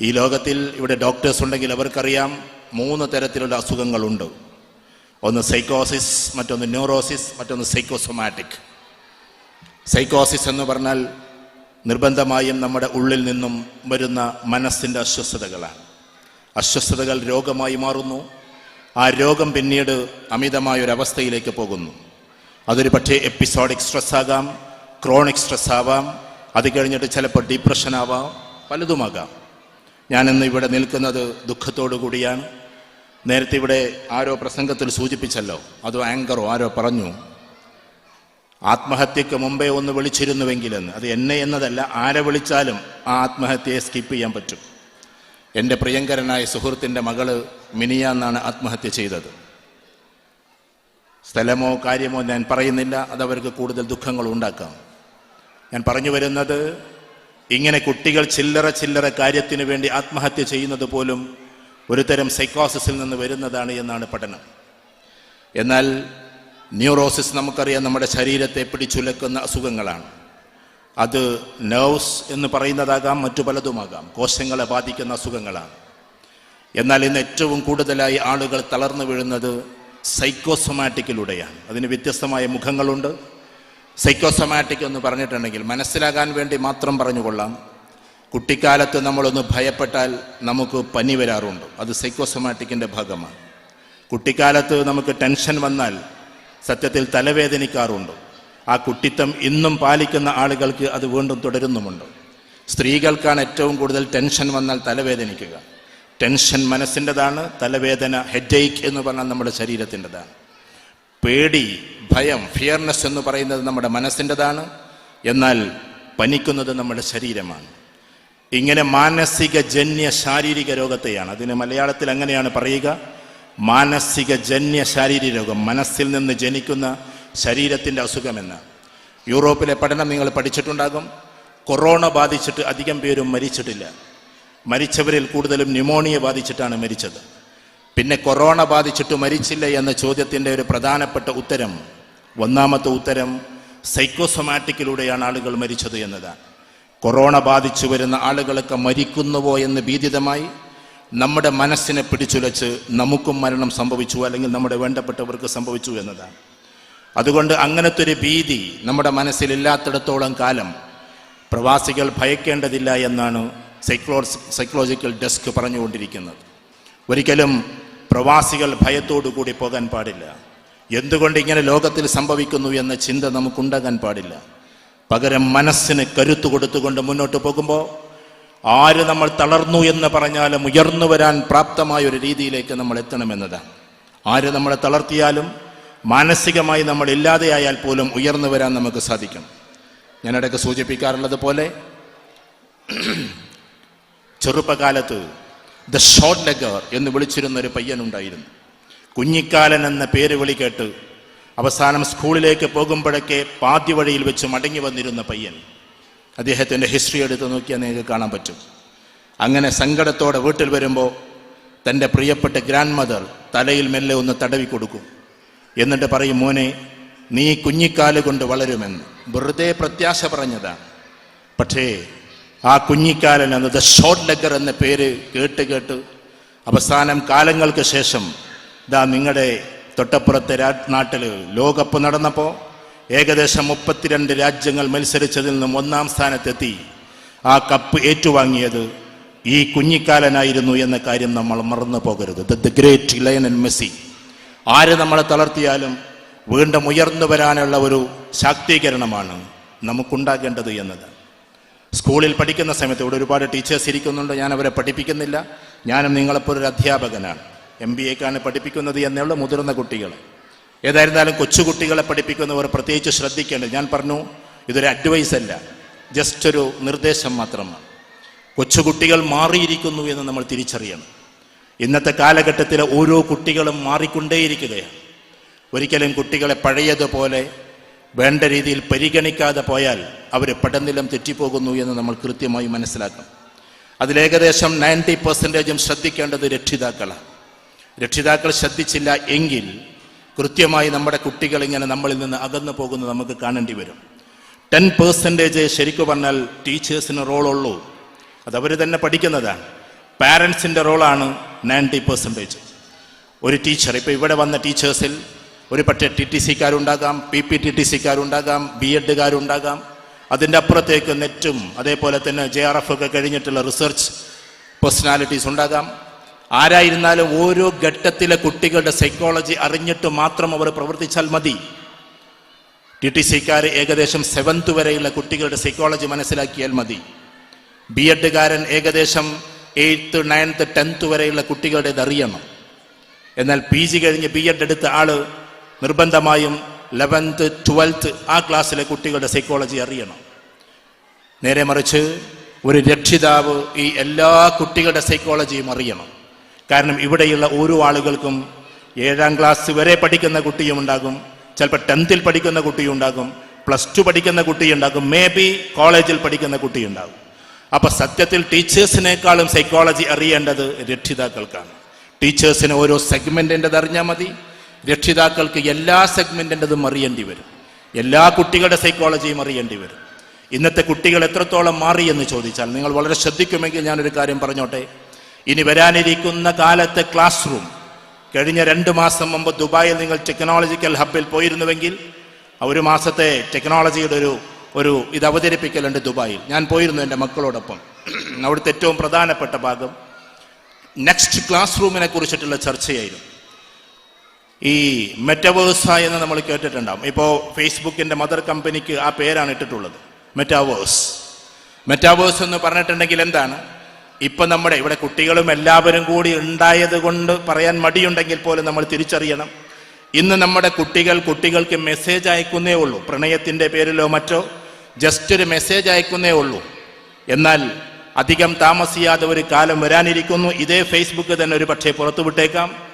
ഈ ലോകത്തിൽ ഇവിടെ ഡോക്ടേഴ്സ് ഉണ്ടെങ്കിൽ അവർക്കറിയാം മൂന്ന് തരത്തിലുള്ള അസുഖങ്ങളുണ്ട്. ഒന്ന് സൈക്കോസിസ് മറ്റൊന്ന് ന്യൂറോസിസ് മറ്റൊന്ന് സൈക്കോസൊമാറ്റിക് സൈക്കോസിസ് എന്ന് പറഞ്ഞാൽ നിർബന്ധമായും നമ്മുടെ ഉള്ളിൽ നിന്നും വരുന്ന മനസ്സിന്റെ അസ്വസ്ഥതകളാണ്. അസ്വസ്ഥതകൾ രോഗമായി മാറുന്നു. ആ രോഗം പിന്നീട് അമിതമായ ഒരു അവസ്ഥയിലേക്ക് പോകുന്നു. അതൊരു പക്ഷേ എപ്പിസോഡിക് സ്ട്രെസ് ആകാം ക്രോണിക് സ്ട്രെസ് ആവാം. അത് കഴിഞ്ഞിട്ട് ചിലപ്പോൾ ഡിപ്രഷൻ ആവാം പലതുമാകാം. ഞാനിന്ന് ഇവിടെ നിൽക്കുന്നത് ദുഃഖത്തോടു കൂടിയാണ്. നേരത്തെ ഇവിടെ ആരോ പ്രസംഗത്തിൽ സൂചിപ്പിച്ചല്ലോ അതോ ആങ്കറോ ആരോ പറഞ്ഞു ആത്മഹത്യക്ക് മുമ്പേ ഒന്ന് വിളിച്ചിരുന്നുവെങ്കിലെന്ന്. അത് എന്നെ എന്നതല്ല ആരെ വിളിച്ചാലും ആ ആത്മഹത്യയെ സ്കിപ്പ് ചെയ്യാൻ പറ്റും. എന്റെ പ്രിയങ്കരനായ സുഹൃത്തിന്റെ മകൾ മിനിയ എന്നാണ് ആത്മഹത്യ ചെയ്തത്. സ്ഥലമോ കാര്യമോ ഞാൻ പറയുന്നില്ല അതവർക്ക് കൂടുതൽ ദുഃഖങ്ങൾ ഉണ്ടാക്കാം. ഞാൻ പറഞ്ഞു വരുന്നത് ഇങ്ങനെ കുട്ടികൾ ചില്ലറ ചില്ലറ കാര്യത്തിന് വേണ്ടി ആത്മഹത്യ ചെയ്യുന്നത് പോലും ഒരു തരം സൈക്കോസിസിൽ നിന്ന് വരുന്നതാണ് എന്നാണ് പഠനം. എന്നാൽ ന്യൂറോസിസ് നമുക്കറിയാം നമ്മുടെ ശരീരത്തെ പിടിച്ചുലക്കുന്ന അസുഖങ്ങളാണ്. അത് നെർവ്സ് എന്ന് പറയുന്നതാകാം മറ്റു പലതുമാകാം. കോശങ്ങളെ ബാധിക്കുന്ന അസുഖങ്ങളാണ്. എന്നാൽ ഇന്ന് ഏറ്റവും കൂടുതലായി ആളുകൾ തളർന്നു വീഴുന്നത് സൈക്കോസൊമാറ്റിക്കിലൂടെയാണ് അതിന് വ്യത്യസ്തമായ മുഖങ്ങളുണ്ട് സൈക്കോസൊമാറ്റിക് എന്ന് പറഞ്ഞിട്ടുണ്ടെങ്കിൽ മനസ്സിലാകാൻ വേണ്ടി മാത്രം പറഞ്ഞുകൊള്ളാം. കുട്ടിക്കാലത്ത് നമ്മളൊന്ന് ഭയപ്പെട്ടാൽ നമുക്ക് പനി വരാറുണ്ട്. അത് സൈക്കോസൊമാറ്റിക്കിന്റെ ഭാഗമാണ്. കുട്ടിക്കാലത്ത് നമുക്ക് ടെൻഷൻ വന്നാൽ സത്യത്തിൽ തലവേദനിക്കാറുണ്ട്. ആ കുട്ടിത്തം ഇന്നും പാലിക്കുന്ന ആളുകൾക്ക് അത് വീണ്ടും തുടരുന്നുമുണ്ട്. സ്ത്രീകൾക്കാണ് ഏറ്റവും കൂടുതൽ ടെൻഷൻ വന്നാൽ തലവേദനിക്കുക. ടെൻഷൻ മനസ്സിന്റെതാണ് തലവേദന ഹെഡേക്ക് എന്ന് പറഞ്ഞാൽ നമ്മുടെ ശരീരത്തിന്റെതാണ്. പേടി ഭയം ഫിയർനെസ് എന്ന് പറയുന്നത് നമ്മുടെ മനസ്സിന്റെതാണ്. എന്നാൽ പനിക്കുന്നത് നമ്മുടെ ശരീരമാണ്. ഇങ്ങനെ മാനസിക ജന്യ ശാരീരിക രോഗത്തെയാണ്. അതിന് മലയാളത്തിൽ അങ്ങനെയാണ് പറയുക. മാനസിക ജന്യ ശാരീരിക രോഗം മനസ്സിൽ നിന്ന് ജനിക്കുന്ന ശരീരത്തിന്റെ അസുഖമെന്ന്. യൂറോപ്പിലെ പഠനം നിങ്ങൾ പഠിച്ചിട്ടുണ്ടാകും. കൊറോണ ബാധിച്ചിട്ട് അധികം പേരും മരിച്ചിട്ടില്ല. മരിച്ചവരിൽ കൂടുതലും ന്യൂമോണിയ ബാധിച്ചിട്ടാണ് മരിച്ചത്. പിന്നെ കൊറോണ ബാധിച്ചിട്ട് മരിച്ചില്ല എന്ന ചോദ്യത്തിന്റെ ഒരു പ്രധാനപ്പെട്ട ഉത്തരം ഒന്നാമത്തെ ഉത്തരം സൈക്കോസൊമാറ്റിക്കിലൂടെയാണ് ആളുകൾ മരിച്ചത് എന്നതാണ്. കൊറോണ ബാധിച്ചു വരുന്ന ആളുകളൊക്കെ മരിക്കുന്നുവോ എന്ന് ഭീതിതമായി നമ്മുടെ മനസ്സിനെ പിടിച്ചുലച്ച് നമുക്കും മരണം സംഭവിച്ചു അല്ലെങ്കിൽ നമ്മുടെ വേണ്ടപ്പെട്ടവർക്ക് സംഭവിച്ചു എന്നതാണ്. അതുകൊണ്ട് അങ്ങനത്തെ ഒരു ഭീതി നമ്മുടെ മനസ്സിലില്ലാത്തിടത്തോളം കാലം പ്രവാസികൾ ഭയക്കേണ്ടതില്ല എന്നാണ് സൈക്ലോ സൈക്കോളജിക്കൽ ഡെസ്ക് പറഞ്ഞുകൊണ്ടിരിക്കുന്നത്. ഒരിക്കലും പ്രവാസികൾ ഭയത്തോടു കൂടി പോകാൻ പാടില്ല. എന്തുകൊണ്ട് ഇങ്ങനെ ലോകത്തിൽ സംഭവിക്കുന്നു എന്ന ചിന്ത നമുക്കുണ്ടാകാൻ പാടില്ല. പകരം മനസ്സിന് കരുത്തു കൊടുത്തുകൊണ്ട് മുന്നോട്ട് പോകുമ്പോൾ ആര് നമ്മൾ തളർന്നു എന്ന് പറഞ്ഞാലും ഉയർന്നു വരാൻ പ്രാപ്തമായ ഒരു രീതിയിലേക്ക് നമ്മൾ എത്തണമെന്നതാണ്. ആര് നമ്മളെ തളർത്തിയാലും മാനസികമായി നമ്മൾ ഇല്ലാതെയായാൽ പോലും ഉയർന്നു വരാൻ നമുക്ക് സാധിക്കും. ഞാനിടയ്ക്ക് സൂചിപ്പിക്കാറുള്ളത് പോലെ ചെറുപ്പകാലത്ത് ദ ഷോർട്ട് ലെഗർ എന്ന് വിളിച്ചിരുന്ന ഒരു പയ്യനുണ്ടായിരുന്നു. കുഞ്ഞിക്കാലൻ എന്ന പേര് വിളി കേട്ട് അവസാനം സ്കൂളിലേക്ക് പോകുമ്പോഴൊക്കെ പാതി വഴിയിൽ വെച്ച് മടങ്ങി വന്നിരുന്ന പയ്യൻ. അദ്ദേഹത്തിന്റെ ഹിസ്റ്ററി എടുത്ത് നോക്കിയാൽ നിങ്ങൾക്ക് കാണാൻ പറ്റും. അങ്ങനെ സങ്കടത്തോടെ വീട്ടിൽ വരുമ്പോൾ തന്റെ പ്രിയപ്പെട്ട ഗ്രാൻഡ് മദർ തലയിൽ മെല്ലെ ഒന്ന് തടവി കൊടുക്കും. എന്നിട്ട് പറയും മോനെ നീ കുഞ്ഞിക്കാൽ കൊണ്ട് വളരുമെന്ന്. വെറുതെ പ്രത്യാശ പറഞ്ഞതാണ്. പക്ഷേ ആ കുഞ്ഞിക്കാലൻ എന്നത് ഷോർട്ട് ലെഗർ എന്ന പേര് കേട്ട് കേട്ട് അവസാനം കാലങ്ങൾക്ക് ശേഷം ഇതാ നിങ്ങളുടെ തൊട്ടപ്പുറത്തെ നാട്ടിൽ ലോകകപ്പ് നടന്നപ്പോൾ ഏകദേശം മുപ്പത്തിരണ്ട് രാജ്യങ്ങൾ മത്സരിച്ചതിൽ നിന്നും ഒന്നാം സ്ഥാനത്തെത്തി ആ കപ്പ് ഏറ്റുവാങ്ങിയത് ഈ കുഞ്ഞിക്കാലനായിരുന്നു എന്ന കാര്യം നമ്മൾ മറന്നു പോകരുത്. ദ ഗ്രേറ്റ് ലയണൽ മെസ്സി ആര് നമ്മളെ തളർത്തിയാലും വീണ്ടും ഉയർന്നു വരാനുള്ള ഒരു ശാക്തീകരണമാണ് നമുക്കുണ്ടാകേണ്ടത് എന്നത്. സ്കൂളിൽ പഠിക്കുന്ന സമയത്ത് ഇവിടെ ഒരുപാട് ടീച്ചേഴ്സ് ഇരിക്കുന്നുണ്ട്. ഞാൻ അവരെ പഠിപ്പിക്കുന്നില്ല. ഞാനും നിങ്ങളെപ്പോലൊരു അധ്യാപകനാണ്. എം ബി എക്കാണ് പഠിപ്പിക്കുന്നത് എന്നുള്ള മുതിർന്ന കുട്ടികൾ. ഏതായിരുന്നാലും കൊച്ചുകുട്ടികളെ പഠിപ്പിക്കുന്നവർ പ്രത്യേകിച്ച് ശ്രദ്ധിക്കേണ്ടത് ഞാൻ പറഞ്ഞു ഇതൊരു അഡ്വൈസ് അല്ല. ജസ്റ്റ് ഒരു നിർദ്ദേശം മാത്രമാണ്. കൊച്ചുകുട്ടികൾ മാറിയിരിക്കുന്നു എന്ന് നമ്മൾ തിരിച്ചറിയണം. ഇന്നത്തെ കാലഘട്ടത്തിലെ ഓരോ കുട്ടികളും മാറിക്കൊണ്ടേയിരിക്കുകയാണ്. ഒരിക്കലും കുട്ടികളെ പഴയതുപോലെ വേണ്ട രീതിയിൽ പരിഗണിക്കാതെ പോയാൽ അവർ പടനിലം തെറ്റിപ്പോകുന്നു എന്ന് നമ്മൾ കൃത്യമായി മനസ്സിലാക്കണം. അതിലേകദേശം നയന്റി പെർസെന്റേജും ശ്രദ്ധിക്കേണ്ടത് രക്ഷിതാക്കളാണ്. രക്ഷിതാക്കൾ ശ്രദ്ധിച്ചില്ല എങ്കിൽ കൃത്യമായി നമ്മുടെ കുട്ടികൾ ഇങ്ങനെ നമ്മളിൽ നിന്ന് അകന്നു പോകുന്നത് നമുക്ക് കാണേണ്ടി വരും. ടെൻ പെർസെന്റേജ് ശരിക്കു പറഞ്ഞാൽ ടീച്ചേഴ്സിന് റോളുള്ളൂ. അതവർ തന്നെ പഠിക്കുന്നതാണ്. പാരൻസിന്റെ റോളാണ് നയന്റി പെർസെന്റേജ് ഒരു ടീച്ചർ ഇപ്പോൾ ഇവിടെ വന്ന ടീച്ചേഴ്സിൽ ഒരു പക്ഷേ ടി ടി സിക്കാരുണ്ടാകാം പി പി ടി ടി സിക്കാരുണ്ടാകാം ബി എഡുകാരുണ്ടാകാം അതിന്റെ അപ്പുറത്തേക്ക് നെറ്റും അതേപോലെ തന്നെ ജെ ആർ എഫ് ഒക്കെ കഴിഞ്ഞിട്ടുള്ള റിസർച്ച് പേഴ്സണാലിറ്റീസ് ഉണ്ടാകാം. ആരായിരുന്നാലും ഓരോ ഘട്ടത്തിലെ കുട്ടികളുടെ സൈക്കോളജി അറിഞ്ഞിട്ട് മാത്രം അവർ പ്രവർത്തിച്ചാൽ മതി. ടി ടി സിക്കാർ ഏകദേശം സെവൻത്ത് വരെയുള്ള കുട്ടികളുടെ സൈക്കോളജി മനസ്സിലാക്കിയാൽ മതി. ബി എഡുകാരൻ ഏകദേശം എയ്ത്ത് നയൻത്ത് ടെൻത്ത് വരെയുള്ള കുട്ടികളുടേത് അറിയണം. എന്നാൽ പി ജി കഴിഞ്ഞ് ബി എഡ് എടുത്ത ആൾ നിർബന്ധമായും ലെവൻത്ത് ട്വൽത്ത് ആ ക്ലാസ്സിലെ കുട്ടികളുടെ സൈക്കോളജി അറിയണം. നേരെ മറിച്ച് ഒരു രക്ഷിതാവ് ഈ എല്ലാ കുട്ടികളുടെ സൈക്കോളജിയും അറിയണം. കാരണം ഇവിടെയുള്ള ഓരോ ആളുകൾക്കും ഏഴാം ക്ലാസ് വരെ പഠിക്കുന്ന കുട്ടിയും ഉണ്ടാകും ചിലപ്പോൾ ടെൻത്തിൽ പഠിക്കുന്ന കുട്ടിയും ഉണ്ടാകും പ്ലസ് ടു പഠിക്കുന്ന കുട്ടിയുണ്ടാകും മേ ബി കോളേജിൽ പഠിക്കുന്ന കുട്ടിയുണ്ടാകും അപ്പോൾ സത്യത്തിൽ ടീച്ചേഴ്സിനേക്കാളും സൈക്കോളജി അറിയേണ്ടത് രക്ഷിതാക്കൾക്കാണ്. ടീച്ചേഴ്സിന് ഓരോ സെഗ്മെന്റിന്റെത് അറിഞ്ഞാൽ മതി. രക്ഷിതാക്കൾക്ക് എല്ലാ സെഗ്മെന്റിന്റെതും അറിയേണ്ടി വരും. എല്ലാ കുട്ടികളുടെ സൈക്കോളജിയും അറിയേണ്ടി വരും. ഇന്നത്തെ കുട്ടികൾ എത്രത്തോളം മാറി എന്ന് ചോദിച്ചാൽ നിങ്ങൾ വളരെ ശ്രദ്ധിക്കുമെങ്കിൽ ഞാനൊരു കാര്യം പറഞ്ഞോട്ടെ. ഇനി വരാനിരിക്കുന്ന കാലത്തെ ക്ലാസ് റൂം കഴിഞ്ഞ രണ്ട് മാസം മുമ്പ് ദുബായിൽ നിങ്ങൾ ടെക്നോളജിക്കൽ ഹബിൽ പോയിരുന്നുവെങ്കിൽ ഒരു മാസത്തെ ടെക്നോളജിയുടെ ഒരു ഒരു ഇത് അവതരിപ്പിക്കലുണ്ട് ദുബായിൽ. ഞാൻ പോയിരുന്നു എന്റെ മക്കളോടൊപ്പം. അവിടുത്തെ ഏറ്റവും പ്രധാനപ്പെട്ട ഭാഗം നെക്സ്റ്റ് ക്ലാസ് റൂമിനെ കുറിച്ചിട്ടുള്ള ചർച്ചയായിരുന്നു. ഈ മെറ്റവേഴ്സ എന്ന് നമ്മൾ കേട്ടിട്ടുണ്ടാവും. ഇപ്പോൾ ഫേസ്ബുക്കിന്റെ മദർ കമ്പനിക്ക് ആ പേരാണ് ഇട്ടിട്ടുള്ളത്. മെറ്റാവേഴ്സ് മെറ്റാവേഴ്സ് എന്ന് പറഞ്ഞിട്ടുണ്ടെങ്കിൽ എന്താണ്? ഇപ്പം നമ്മുടെ ഇവിടെ കുട്ടികളും എല്ലാവരും കൂടി ഉണ്ടായത് കൊണ്ട് പറയാൻ മടിയുണ്ടെങ്കിൽ പോലും നമ്മൾ തിരിച്ചറിയണം. ഇന്ന് നമ്മുടെ കുട്ടികൾ കുട്ടികൾക്ക് മെസ്സേജ് അയക്കുന്നേ ഉള്ളൂ. പ്രണയത്തിന്റെ പേരിലോ മറ്റോ ജസ്റ്റ് ഒരു മെസ്സേജ് അയക്കുന്നേ ഉള്ളൂ. എന്നാൽ അധികം താമസിയാതെ ഒരു കാലം വരാനിരിക്കുന്നു. ഇതേ ഫേസ്ബുക്ക് തന്നെ ഒരു പക്ഷേ പുറത്തുവിട്ടേക്കാം.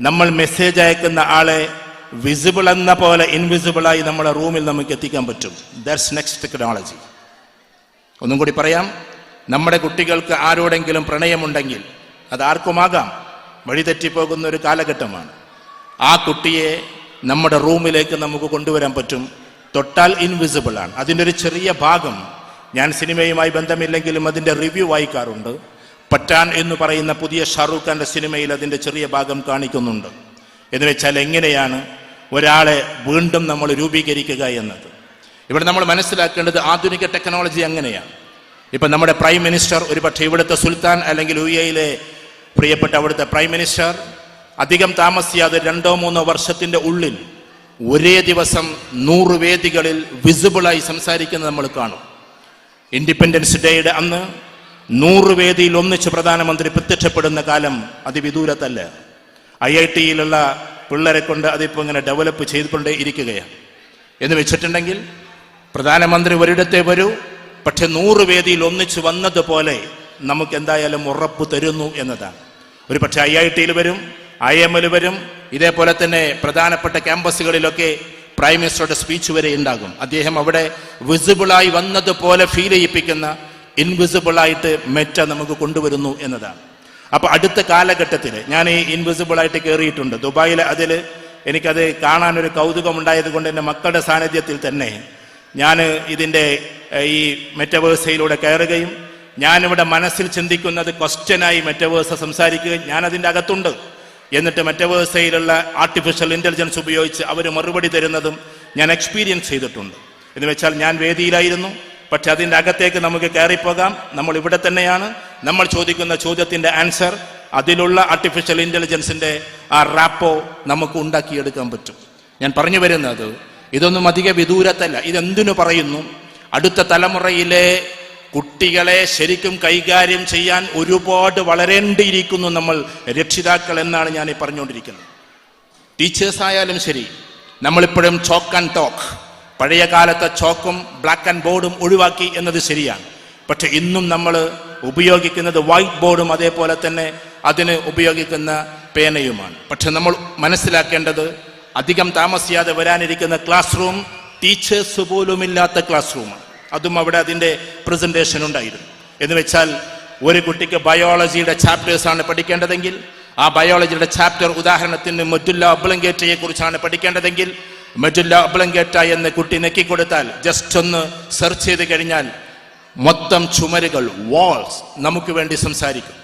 നമ്മൾ മെസ്സേജ് അയക്കുന്ന ആളെ വിസിബിൾ എന്ന പോലെ ഇൻവിസിബിൾ ആയി നമ്മുടെ റൂമിൽ നമുക്ക് എത്തിക്കാൻ പറ്റും. ദാറ്റ്സ് നെക്സ്റ്റ് ടെക്നോളജി ഒന്നും കൂടി പറയാം. നമ്മുടെ കുട്ടികൾക്ക് ആരോടെങ്കിലും പ്രണയമുണ്ടെങ്കിൽ അത് ആർക്കുമാകാം. വഴിതെറ്റിപ്പോകുന്ന ഒരു കാലഘട്ടമാണ്. ആ കുട്ടിയെ നമ്മുടെ റൂമിലേക്ക് നമുക്ക് കൊണ്ടുവരാൻ പറ്റും. തൊട്ടാൽ ഇൻവിസിബിൾ ആണ്. അതിന്റെ ഒരു ചെറിയ ഭാഗം ഞാൻ സിനിമയുമായി ബന്ധമില്ലെങ്കിലും അതിന്റെ റിവ്യൂ വായിക്കാറുണ്ട്. പറ്റാൻ എന്ന് പറയുന്ന പുതിയ ഷാറൂഖ് ഖാന്റെ സിനിമയിൽ അതിന്റെ ചെറിയ ഭാഗം കാണിക്കുന്നുണ്ട്. എന്ന് വെച്ചാൽ എങ്ങനെയാണ് ഒരാളെ വീണ്ടും നമ്മൾ രൂപീകരിക്കുക എന്നത്? ഇവിടെ നമ്മൾ മനസ്സിലാക്കേണ്ടത് ആധുനിക ടെക്നോളജി അങ്ങനെയാണ്. ഇപ്പം നമ്മുടെ പ്രൈം മിനിസ്റ്റർ ഒരുപക്ഷെ ഇവിടുത്തെ സുൽത്താൻ അല്ലെങ്കിൽ യു എയിലെ പ്രിയപ്പെട്ട അവിടുത്തെ പ്രൈം മിനിസ്റ്റർ അധികം താമസിയാതെ രണ്ടോ മൂന്നോ വർഷത്തിന്റെ ഉള്ളിൽ ഒരേ ദിവസം നൂറ് വേദികളിൽ വിസിബിളായി സംസാരിക്കുന്നത് നമ്മൾ കാണും. ഇൻഡിപെൻഡൻസ് ഡേയുടെ അന്ന് നൂറ് വേദിയിൽ ഒന്നിച്ച് പ്രധാനമന്ത്രി പ്രത്യക്ഷപ്പെടുന്ന കാലം അതിവിദൂരത്തല്ല. ഐ ഐ ടിയിലുള്ള പിള്ളേരെ കൊണ്ട് അതിപ്പോൾ ഇങ്ങനെ ഡെവലപ്പ് ചെയ്തുകൊണ്ടേ ഇരിക്കുകയാണ്. എന്ന് വെച്ചിട്ടുണ്ടെങ്കിൽ പ്രധാനമന്ത്രി ഒരിടത്തെ വരൂ പക്ഷെ നൂറ് വേദിയിൽ ഒന്നിച്ച് വന്നതുപോലെ നമുക്ക് എന്തായാലും ഉറപ്പ് തരുന്നു എന്നതാണ്. ഒരു പക്ഷേ ഐ ഐ ടിയിൽ വരും ഐ എം എൽ വരും ഇതേപോലെ തന്നെ പ്രധാനപ്പെട്ട ക്യാമ്പസുകളിലൊക്കെ പ്രൈം മിനിസ്റ്ററുടെ സ്പീച്ച് വരെ ഉണ്ടാകും. അദ്ദേഹം അവിടെ വിസിബിളായി വന്നതുപോലെ ഫീൽ ചെയ്യിപ്പിക്കുന്ന ഇൻവിസിബിളായിട്ട് മെറ്റ നമുക്ക് കൊണ്ടുവരുന്നു എന്നതാണ്. അപ്പൊ അടുത്ത കാലഘട്ടത്തിൽ ഞാൻ ഈ ഇൻവിസിബിൾ ആയിട്ട് കയറിയിട്ടുണ്ട് ദുബായിൽ അതിൽ എനിക്കത് കാണാൻ ഒരു കൗതുകം ഉണ്ടായത് കൊണ്ട് എന്റെ മക്കളുടെ സാന്നിധ്യത്തിൽ തന്നെ ഞാൻ ഇതിന്റെ ഈ മെറ്റവേഴ്സയിലൂടെ കയറുകയും ഞാനിവിടെ മനസ്സിൽ ചിന്തിക്കുന്നത് ക്വസ്റ്റ്യനായി മെറ്റവേഴ്സ സംസാരിക്കുകയും ഞാൻ അതിന്റെ അകത്തുണ്ട്. എന്നിട്ട് മെറ്റവേഴ്സയിലുള്ള ആർട്ടിഫിഷ്യൽ ഇന്റലിജൻസ് ഉപയോഗിച്ച് അവർ മറുപടി തരുന്നതും ഞാൻ എക്സ്പീരിയൻസ് ചെയ്തിട്ടുണ്ട്. എന്ന് വെച്ചാൽ ഞാൻ വേദിയിലായിരുന്നു. പക്ഷെ അതിന്റെ അകത്തേക്ക് നമുക്ക് കയറിപ്പോകാം. നമ്മൾ ഇവിടെ തന്നെയാണ്. നമ്മൾ ചോദിക്കുന്ന ചോദ്യത്തിന്റെ ആൻസർ അതിലുള്ള ആർട്ടിഫിഷ്യൽ ഇന്റലിജൻസിന്റെ ആ റാപ്പോ നമുക്ക് ഉണ്ടാക്കിയെടുക്കാൻ പറ്റും. ഞാൻ പറഞ്ഞു വരുന്നത് ഇതൊന്നും അധിക വിദൂരത്തല്ല. ഇതെന്തിനു പറയുന്നു? അടുത്ത തലമുറയിലെ കുട്ടികളെ ശരിക്കും കൈകാര്യം ചെയ്യാൻ ഒരുപാട് വളരേണ്ടിയിരിക്കുന്നു നമ്മൾ രക്ഷിതാക്കൾ എന്നാണ് ഞാൻ പറഞ്ഞുകൊണ്ടിരിക്കുന്നത്. ടീച്ചേഴ്സ് ആയാലും ശരി നമ്മളിപ്പോഴും ചോക്ക് ആൻഡ് ടോക്ക്. പഴയ കാലത്തെ ചോക്കും ബ്ലാക്ക് ആൻഡ് ബോർഡും ഒഴിവാക്കി എന്നത് ശരിയാണ്. പക്ഷെ ഇന്നും നമ്മൾ ഉപയോഗിക്കുന്നത് വൈറ്റ് ബോർഡും അതേപോലെ തന്നെ അതിന് ഉപയോഗിക്കുന്ന പേനയുമാണ്. പക്ഷെ നമ്മൾ മനസ്സിലാക്കേണ്ടത് അധികം താമസിയാതെ വരാനിരിക്കുന്ന ക്ലാസ് റൂം ടീച്ചേഴ്സ് പോലുമില്ലാത്ത ക്ലാസ് റൂമാണ് അതും അവിടെ അതിന്റെ പ്രസന്റേഷൻ ഉണ്ടായിരുന്നു. എന്ന് വെച്ചാൽ ഒരു കുട്ടിക്ക് ബയോളജിയുടെ ചാപ്റ്റേഴ്സ് ആണ് പഠിക്കേണ്ടതെങ്കിൽ ആ ബയോളജിയുടെ ചാപ്റ്റർ ഉദാഹരണത്തിന് മറ്റുള്ള ഒബ്ലങ്കേറ്റയെ കുറിച്ചാണ് പഠിക്കേണ്ടതെങ്കിൽ മെറ്റുല്ല ഒബ്ലങ്കേറ്റ എന്ന് കുട്ടി നെക്കി കൊടുത്താൽ ജസ്റ്റ് ഒന്ന് സെർച്ച് ചെയ്ത് കഴിഞ്ഞാൽ മൊത്തം ചുമരുകൾ വാൾസ് നമുക്ക് വേണ്ടി സംസാരിക്കും.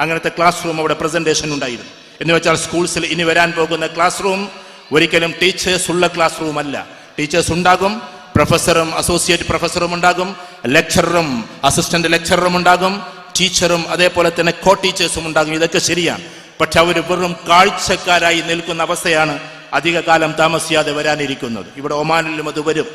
അങ്ങനത്തെ ക്ലാസ് റൂം അവിടെ പ്രസന്റേഷൻ ഉണ്ടായിരുന്നു. എന്ന് വെച്ചാൽ സ്കൂൾസിൽ ഇനി വരാൻ പോകുന്ന ക്ലാസ് റൂം ഒരിക്കലും ടീച്ചേഴ്സ് ഉള്ള ക്ലാസ് റൂം അല്ല. ടീച്ചേഴ്സ് ഉണ്ടാകും പ്രൊഫസറും അസോസിയേറ്റ് പ്രൊഫസറും ഉണ്ടാകും ലെക്ചററും അസിസ്റ്റന്റ് ലെക്ചററും ഉണ്ടാകും ടീച്ചറും അതേപോലെ തന്നെ കോ ടീച്ചേഴ്സും ഉണ്ടാകും. ഇതൊക്കെ ശരിയാണ്. പക്ഷെ അവർ വെറും കാഴ്ചക്കാരായി നിൽക്കുന്ന അവസ്ഥയാണ് അധിക കാലം താമസിയാതെ വരാനിരിക്കുന്നത്. ഇവിടെ ഒമാനിലും അത് വരും.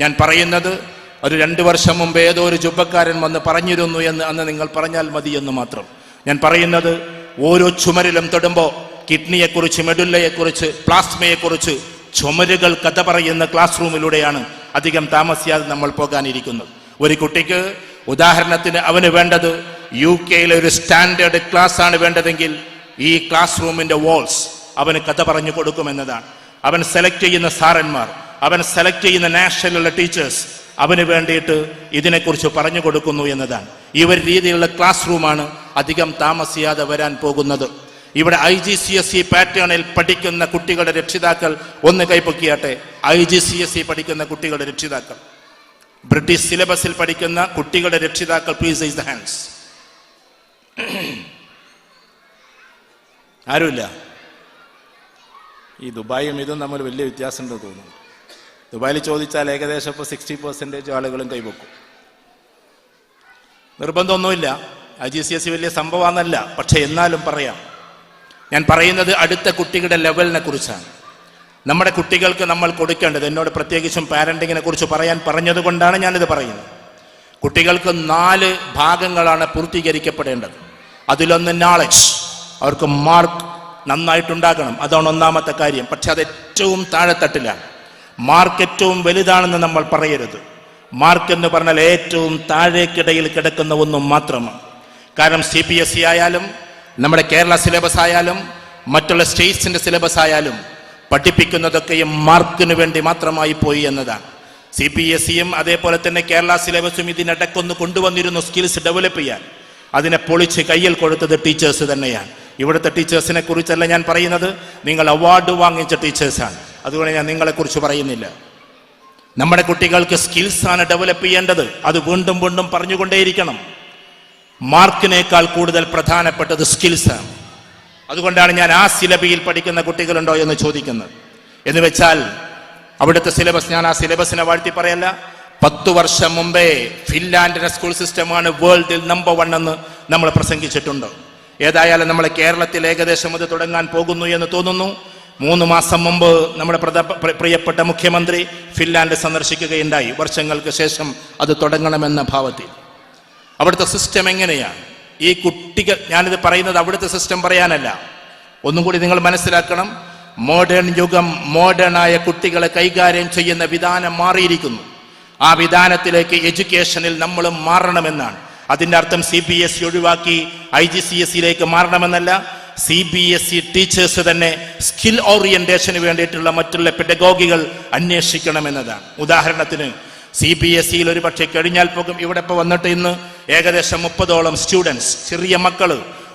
ഞാൻ പറയുന്നത് ഒരു രണ്ട് വർഷം മുമ്പ് ഏതോ ഒരു ചുബക്കാരൻ വന്ന് പറഞ്ഞിരുന്നു എന്ന് അന്ന് നിങ്ങൾ പറഞ്ഞാൽ മതി എന്ന് മാത്രം. ഞാൻ പറയുന്നത് ഓരോ ചുമരിലും തൊടുമ്പോൾ കിഡ്നിയെക്കുറിച്ച് മെഡുല്ലയെക്കുറിച്ച് പ്ലാസ്മയെക്കുറിച്ച് ചുമരുകൾ കഥ പറയുന്ന ക്ലാസ് റൂമിലൂടെയാണ് അധികം താമസിയാതെ നമ്മൾ പോകാനിരിക്കുന്നത്. ഒരു കുട്ടിക്ക് ഉദാഹരണത്തിന് അവന് വേണ്ടത് യു കെയിലെ ഒരു സ്റ്റാൻഡേർഡ് ക്ലാസ് ആണ് വേണ്ടതെങ്കിൽ ഈ ക്ലാസ് റൂമിന്റെ വാൾസ് അവന് കഥ പറഞ്ഞു കൊടുക്കുമെന്നതാണ്. അവൻ സെലക്ട് ചെയ്യുന്ന സാറന്മാർ അവൻ സെലക്ട് ചെയ്യുന്ന നാഷണലുള്ള ടീച്ചേഴ്സ് അവന് വേണ്ടിയിട്ട് ഇതിനെക്കുറിച്ച് പറഞ്ഞു കൊടുക്കുന്നു എന്നതാണ്. ഈ ഒരു രീതിയിലുള്ള ക്ലാസ് റൂമാണ് അധികം താമസിയാതെ വരാൻ പോകുന്നത്. ഇവിടെ I G C S E പാറ്റേണിൽ പഠിക്കുന്ന കുട്ടികളുടെ രക്ഷിതാക്കൾ ഒന്ന് കൈപ്പൊക്കിയാട്ടെ I G C S E പഠിക്കുന്ന കുട്ടികളുടെ രക്ഷിതാക്കൾ. ബ്രിട്ടീഷ് സിലബസിൽ പഠിക്കുന്ന കുട്ടികളുടെ രക്ഷിതാക്കൾ പ്ലീസ് ഇസ് ദ ഹാൻഡ്സ് ആരുമില്ല? ഈ ദുബായും ഇതും തമ്മിൽ വലിയ വ്യത്യാസമുണ്ട് തോന്നുന്നു. ദുബായിൽ ചോദിച്ചാൽ ഏകദേശം ഇപ്പോൾ സിക്സ്റ്റി പെർസെന്റേജ് ആളുകളും കൈവക്കും. നിർബന്ധമൊന്നുമില്ല. I G C S C വലിയ സംഭവമാണെന്നല്ല. പക്ഷേ എന്നാലും പറയാം. ഞാൻ പറയുന്നത് അടുത്ത കുട്ടികളുടെ ലെവലിനെ കുറിച്ചാണ്. നമ്മുടെ കുട്ടികൾക്ക് നമ്മൾ കൊടുക്കേണ്ടത് എന്നോട് പ്രത്യേകിച്ചും പാരന്റിങ്ങിനെ കുറിച്ച് പറയാൻ പറഞ്ഞതുകൊണ്ടാണ് ഞാനിത് പറയുന്നത്. കുട്ടികൾക്ക് നാല് ഭാഗങ്ങളാണ് പൂർത്തീകരിക്കപ്പെടേണ്ടത്. അതിലൊന്ന് നോളജ് അവർക്ക് മാർക്ക് നന്നായിട്ടുണ്ടാകണം. അതാണ് ഒന്നാമത്തെ കാര്യം. പക്ഷെ അത് ഏറ്റവും താഴെത്തട്ടിലാണ്. മാർക്ക് ഏറ്റവും വലുതാണെന്ന് നമ്മൾ പറയരുത്. മാർക്ക് എന്ന് പറഞ്ഞാൽ ഏറ്റവും താഴേക്കിടയിൽ കിടക്കുന്ന ഒന്നും മാത്രമാണ്. കാരണം സി പി എസ് സി ആയാലും നമ്മുടെ കേരള സിലബസ് ആയാലും മറ്റുള്ള സ്റ്റേറ്റ്സിന്റെ സിലബസ് ആയാലും പഠിപ്പിക്കുന്നതൊക്കെയും മാർക്കിന് വേണ്ടി മാത്രമായി പോയി എന്നതാണ്. സി പി എസ് സിയും അതേപോലെ തന്നെ കേരള സിലബസും ഇതിനിടക്കൊന്ന് കൊണ്ടുവന്നിരുന്നു സ്കിൽസ് ഡെവലപ്പ് ചെയ്യാൻ. അതിനെ പൊളിച്ച് കയ്യിൽ കൊടുത്തത് ടീച്ചേഴ്സ് തന്നെയാണ്. ഇവിടുത്തെ ടീച്ചേഴ്സിനെ കുറിച്ചല്ല ഞാൻ പറയുന്നത്. നിങ്ങൾ അവാർഡ് വാങ്ങിച്ച ടീച്ചേഴ്സാണ്. അതുകൊണ്ട് ഞാൻ നിങ്ങളെക്കുറിച്ച് പറയുന്നില്ല. നമ്മുടെ കുട്ടികൾക്ക് സ്കിൽസാണ് ഡെവലപ്പ് ചെയ്യേണ്ടത്. അത് വീണ്ടും വീണ്ടും പറഞ്ഞുകൊണ്ടേയിരിക്കണം. മാർക്കിനേക്കാൾ കൂടുതൽ പ്രധാനപ്പെട്ടത് സ്കിൽസാണ് അതുകൊണ്ടാണ് ഞാൻ ആ സിലബിയിൽ പഠിക്കുന്ന കുട്ടികളുണ്ടോ എന്ന് ചോദിക്കുന്നത്. എന്ന് വെച്ചാൽ അവിടുത്തെ സിലബസ് ഞാൻ ആ സിലബസിനെ വാഴ്ത്തി പറയല്ല. പത്തു വർഷം മുമ്പേ ഫിൻലാൻഡിന്റെ സ്കൂൾ സിസ്റ്റമാണ് വേൾഡിൽ നമ്പർ വൺ എന്ന് നമ്മൾ പ്രസംഗിച്ചിട്ടുണ്ട്. ഏതായാലും നമ്മളെ കേരളത്തിൽ ഏകദേശം അത് തുടങ്ങാൻ പോകുന്നു എന്ന് തോന്നുന്നു. മൂന്ന് മാസം മുമ്പ് നമ്മുടെ പ്രിയപ്പെട്ട മുഖ്യമന്ത്രി ഫിൻലാൻഡ് സന്ദർശിക്കുകയുണ്ടായി. വർഷങ്ങൾക്ക് ശേഷം അത് തുടങ്ങണമെന്ന ഭാവത്തിൽ. അവിടുത്തെ സിസ്റ്റം എങ്ങനെയാണ്? ഈ കുട്ടികൾ ഞാനിത് പറയുന്നത് അവിടുത്തെ സിസ്റ്റം പറയാനല്ല. ഒന്നും കൂടി നിങ്ങൾ മനസ്സിലാക്കണം. മോഡേൺ യുഗം മോഡേണായ കുട്ടികളെ കൈകാര്യം ചെയ്യുന്ന വിധാനം മാറിയിരിക്കുന്നു. ആ വിധാനത്തിലേക്ക് എഡ്യൂക്കേഷനിൽ നമ്മളും മാറണമെന്നാണ്. അതിന്റെ അർത്ഥം സി ബി എസ് ഇ ഒഴിവാക്കി ഐ ജി സി എസ് സിയിലേക്ക് മാറണമെന്നല്ല. C B S E teachers തന്നെ സ്കിൽ ഓറിയന്റേഷന് വേണ്ടിയിട്ടുള്ള മറ്റുള്ള പെഡഗോഗികൾ അന്വേഷിക്കണമെന്നതാണ്. ഉദാഹരണത്തിന് സി ബി എസ് സിയിൽ ഒരു പക്ഷേ കഴിഞ്ഞാൽ പോകും. ഇവിടെ ഇപ്പോൾ വന്നിട്ട് ഇന്ന് ഏകദേശം മുപ്പതോളം സ്റ്റുഡൻസ് ചെറിയ മക്കൾ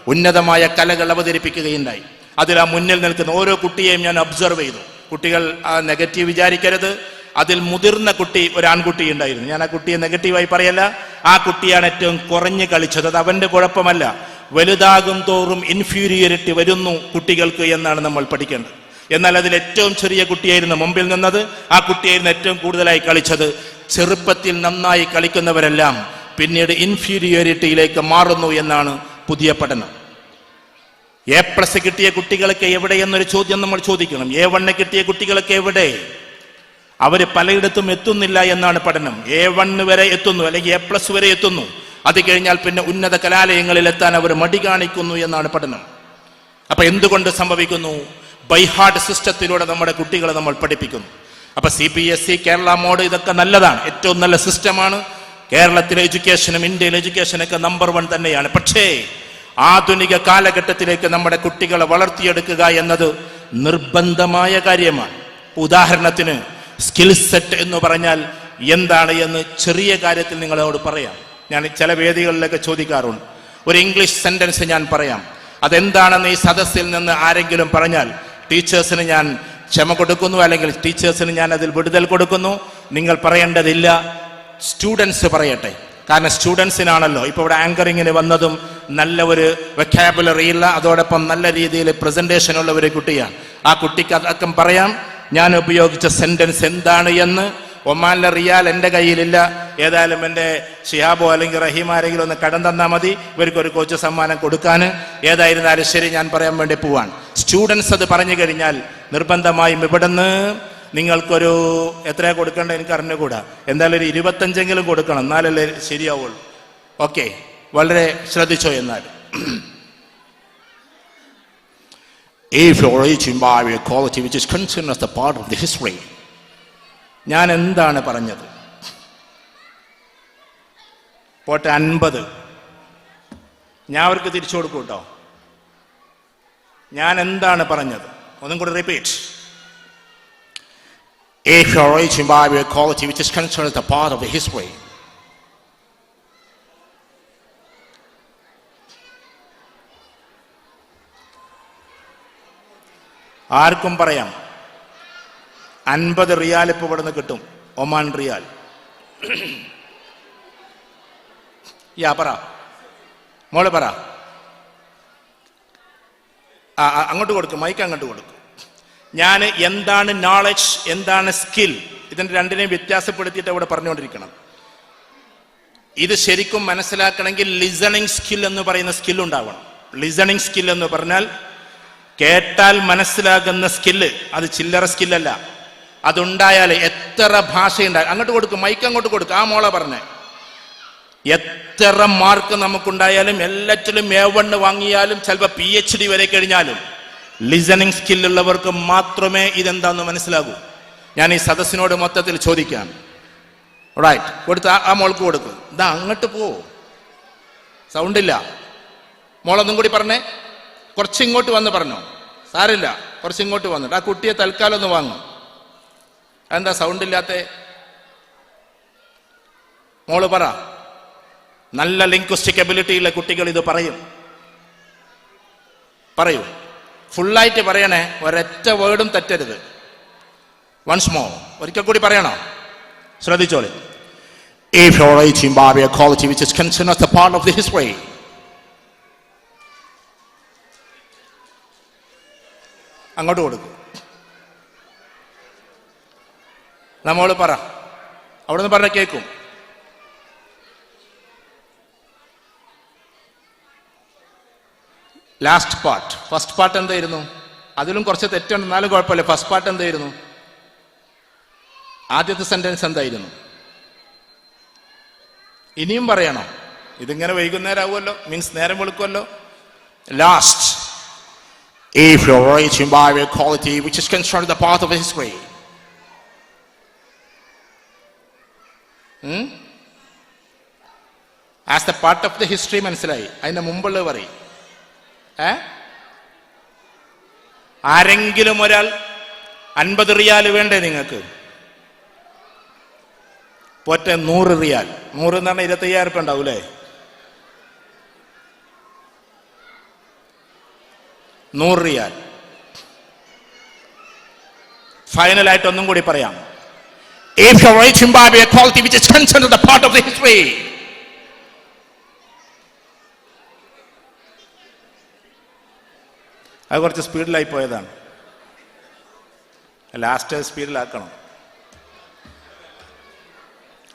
ഉന്നതമായ കലകൾ അവതരിപ്പിക്കുകയുണ്ടായി. അതിൽ ആ മുന്നിൽ നിൽക്കുന്ന ഓരോ കുട്ടിയെയും ഞാൻ ഒബ്സർവ് ചെയ്തു. കുട്ടികൾ ആ നെഗറ്റീവ് വിചാരിക്കരുത്. അതിൽ മുതിർന്ന കുട്ടി ഒരു ആൺകുട്ടി ഉണ്ടായിരുന്നു. ഞാൻ ആ കുട്ടിയെ നെഗറ്റീവായി പറയല്ല. ആ കുട്ടിയാണ് ഏറ്റവും കുറഞ്ഞു കളിച്ചത്. അത് അവന്റെ കുഴപ്പമല്ല. വലുതാകും തോറും ഇൻഫീരിയറിറ്റി വരുന്നു കുട്ടികൾക്ക് എന്നാണ് നമ്മൾ പഠിക്കേണ്ടത്. എന്നാൽ അതിൽ ഏറ്റവും ചെറിയ കുട്ടിയായിരുന്നു മുമ്പിൽ നിന്നത്. ആ കുട്ടിയായിരുന്നു ഏറ്റവും കൂടുതലായി കളിച്ചത്. ചെറുപ്പത്തിൽ നന്നായി കളിക്കുന്നവരെല്ലാം പിന്നീട് ഇൻഫീരിയോറിറ്റിയിലേക്ക് മാറുന്നു എന്നാണ് പുതിയ പഠനം. എ പ്ലസ് കിട്ടിയ കുട്ടികളൊക്കെ എവിടെ എന്നൊരു ചോദ്യം നമ്മൾ ചോദിക്കണം. എ വണ്ണ് കിട്ടിയ കുട്ടികളൊക്കെ എവിടെ? അവർ പലയിടത്തും എത്തുന്നില്ല എന്നാണ് പഠനം. എ വണ് വരെ എത്തുന്നു അല്ലെങ്കിൽ എ പ്ലസ് വരെ എത്തുന്നു. അത് കഴിഞ്ഞാൽ പിന്നെ ഉന്നത കലാലയങ്ങളിൽ എത്താൻ അവർ മടി കാണിക്കുന്നു എന്നാണ് പഠനം. അപ്പൊ എന്തുകൊണ്ട് സംഭവിക്കുന്നു? ബൈഹാർഡ് സിസ്റ്റത്തിലൂടെ നമ്മുടെ കുട്ടികളെ നമ്മൾ പഠിപ്പിക്കുന്നു. അപ്പൊ C B S E Kerala mode ഇതൊക്കെ നല്ലതാണ്. ഏറ്റവും നല്ല സിസ്റ്റമാണ് കേരളത്തിലെ എഡ്യൂക്കേഷനും ഇന്ത്യയിലെ എഡ്യൂക്കേഷനൊക്കെ നമ്പർ വൺ തന്നെയാണ്. പക്ഷേ ആധുനിക കാലഘട്ടത്തിലേക്ക് നമ്മുടെ കുട്ടികളെ വളർത്തിയെടുക്കുക എന്നത് നിർബന്ധമായ കാര്യമാണ്. ഉദാഹരണത്തിന് സ്കിൽ സെറ്റ് എന്ന് പറഞ്ഞാൽ എന്താണ് എന്ന് ചെറിയ കാര്യത്തിൽ നിങ്ങളോട് പറയാം. ഞാൻ ചില വേദികളിലൊക്കെ ചോദിക്കാറുണ്ട്. ഒരു ഇംഗ്ലീഷ് സെന്റൻസ് ഞാൻ പറയാം. അതെന്താണെന്ന് ഈ സദസ്സിൽ നിന്ന് ആരെങ്കിലും പറഞ്ഞാൽ ടീച്ചേഴ്സിന് ഞാൻ ക്ഷമ കൊടുക്കുന്നു അല്ലെങ്കിൽ ടീച്ചേഴ്സിന് ഞാൻ അതിൽ വിടുതൽ കൊടുക്കുന്നു. നിങ്ങൾ പറയേണ്ടതില്ല. സ്റ്റുഡൻസ് പറയട്ടെ. കാരണം സ്റ്റുഡൻസിനാണല്ലോ. ഇപ്പൊ ഇവിടെ ആങ്കറിങ്ങിന് വന്നതും നല്ല ഒരു വെക്കാബുലറി ഇല്ല. അതോടൊപ്പം നല്ല രീതിയിൽ പ്രസന്റേഷൻ ഉള്ള ഒരു കുട്ടിയാണ്. ആ കുട്ടിക്ക് അതൊക്കെ പറയാം. ഞാൻ ഉപയോഗിച്ച സെന്റൻസ് എന്താണ് എന്ന് ഒമാനിലെ റിയാൽ എന്റെ കയ്യിലില്ല. ഏതായാലും എന്റെ ഷിഹാബോ അല്ലെങ്കിൽ റഹീം ആരെങ്കിലും ഒന്ന് കടം തന്നാൽ മതി. ഇവർക്ക് ഒരു കോച്ച് സമ്മാനം കൊടുക്കാൻ ഏതായിരുന്നാലും ശരി ഞാൻ പറയാൻ വേണ്ടി പോവാണ്. സ്റ്റുഡൻസ് അത് പറഞ്ഞു കഴിഞ്ഞാൽ നിർബന്ധമായും ഇവിടുന്ന് നിങ്ങൾക്കൊരു എത്രയാ കൊടുക്കേണ്ടത്? എനിക്ക് അറിഞ്ഞുകൂടാ. എന്തായാലും ഒരു ഇരുപത്തഞ്ചെങ്കിലും കൊടുക്കണം. എന്നാലല്ലേ ശരിയാവുള്ളൂ. ഓക്കെ വളരെ ശ്രദ്ധിച്ചോ എന്നാൽ. If you're reaching by a quality which is concerned as the part of the history, ഞാൻ എന്താണ് പറഞ്ഞത് പോട്ടെ അൻപത് ഞാൻ അവർക്ക് തിരിച്ചു കൊടുക്കും കേട്ടോ ഞാൻ എന്താണ് പറഞ്ഞത് ഒന്നും കൂടി repeat If you're reaching by a quality which is concerned as the part of the history, ആർക്കും പറയാം. അൻപത് റിയാൽ ഇപ്പൊ നിന്ന് കിട്ടും. ഒമാൻ റിയാൽ. യാ പറ. മോൾ പറ. ആ അങ്ങോട്ട് കൊടുക്കും മൈക്ക് അങ്ങോട്ട് കൊടുക്കും. ഞാൻ എന്താണ് നോളജ് എന്താണ് സ്കിൽ ഇതിന്റെ രണ്ടിനെയും വ്യത്യാസപ്പെടുത്തിയിട്ട് ഇവിടെ പറഞ്ഞുകൊണ്ടിരിക്കണം. ഇത് ശരിക്കും മനസ്സിലാക്കണമെങ്കിൽ ലിസണിങ് സ്കിൽ എന്ന് പറയുന്ന സ്കിൽ ഉണ്ടാവണം. ലിസണിങ് സ്കിൽ എന്ന് പറഞ്ഞാൽ കേട്ടാൽ മനസ്സിലാകുന്ന സ്കില്ല് അത് ചില്ലറ സ്കില്ലല്ല അതുണ്ടായാൽ എത്ര ഭാഷയുണ്ടായി അങ്ങോട്ട് കൊടുക്കും മൈക്ക് അങ്ങോട്ട് കൊടുക്കും ആ മോളെ പറഞ്ഞേ. എത്ര മാർക്ക് നമുക്കുണ്ടായാലും എല്ലാറ്റിലും എ വണ്ണ് വാങ്ങിയാലും ചിലപ്പോൾ പി എച്ച് ഡി വരെ കഴിഞ്ഞാലും ലിസണിങ് സ്കില്ലുള്ളവർക്ക് മാത്രമേ ഇതെന്താന്ന് മനസ്സിലാകൂ. ഞാൻ ഈ സദസ്സിനോട് മൊത്തത്തിൽ ചോദിക്കാം. റൈറ്റ് കൊടുത്ത് ആ മോൾക്ക് കൊടുക്കും. ഇതാ അങ്ങോട്ട് പോ. സൗണ്ടില്ല മോളൊന്നും കൂടി പറഞ്ഞേ. കുറച്ച് ഇങ്ങോട്ട് വന്ന് പറഞ്ഞു. സാരില്ല കുറച്ച് ഇങ്ങോട്ട് വന്നിട്ട്. ആ കുട്ടിയെ തൽക്കാലം ഒന്ന് വാങ്ങും. എന്താ സൗണ്ട് ഇല്ലാത്ത മോൾ പറ. നല്ല ലിംഗ്വിസ്റ്റിക് എബിലിറ്റി ഉള്ള കുട്ടികൾ ഇത് പറയും. പറയൂ. ഫുള്ളായിട്ട് പറയണേ ഒരൊറ്റ വേർഡും തെറ്റരുത്. വൺസ് മോ ഒരിക്കൽ കൂടി പറയണോ? ശ്രദ്ധിച്ചോളി. If you're reaching by a quality which is considered as a part of the history, അങ്ങോട്ട് കൊടുക്കും. നമ്മോട് പറ. അവിടുന്ന് പറഞ്ഞ കേൾക്കും ലാസ്റ്റ് പാർട്ട് ഫസ്റ്റ് പാർട്ട് എന്തായിരുന്നു? അതിലും കുറച്ച് തെറ്റുണ്ട്. എന്നാലും കുഴപ്പമില്ല. ഫസ്റ്റ് പാർട്ട് എന്തായിരുന്നു? ആദ്യത്തെ സെന്റൻസ് എന്തായിരുന്നു? ഇനിയും പറയണോ. ഇതിങ്ങനെ വൈകുന്നേരം ആവുമല്ലോ മീൻസ് നേരം വെളുക്കുമല്ലോ. Last If you're reaching by a quality which is concerned the path of history. Hmm? As the part of the history മനസ്സിലായി? അതിന്റെ മുമ്പുള്ളത് പറയും. ഏ? ആരെങ്കിലും ഒരാൾ അൻപത് റിയാൽ വേണ്ടേ നിങ്ങൾക്ക്? പോറ്റ നൂറ് റിയാൽ. നൂറ് എന്ന് പറഞ്ഞാൽ ഇരുപത്തി അയ്യായിരം ഉറുപ്പ ഉണ്ടാവൂലേ? നൂറ് റിയാൽ. ഫൈനലായിട്ട് ഒന്നും കൂടി പറയാം. അത് കുറച്ച് സ്പീഡിലായി പോയതാണ്. ലാസ്റ്റ് സ്പീഡിലാക്കണം.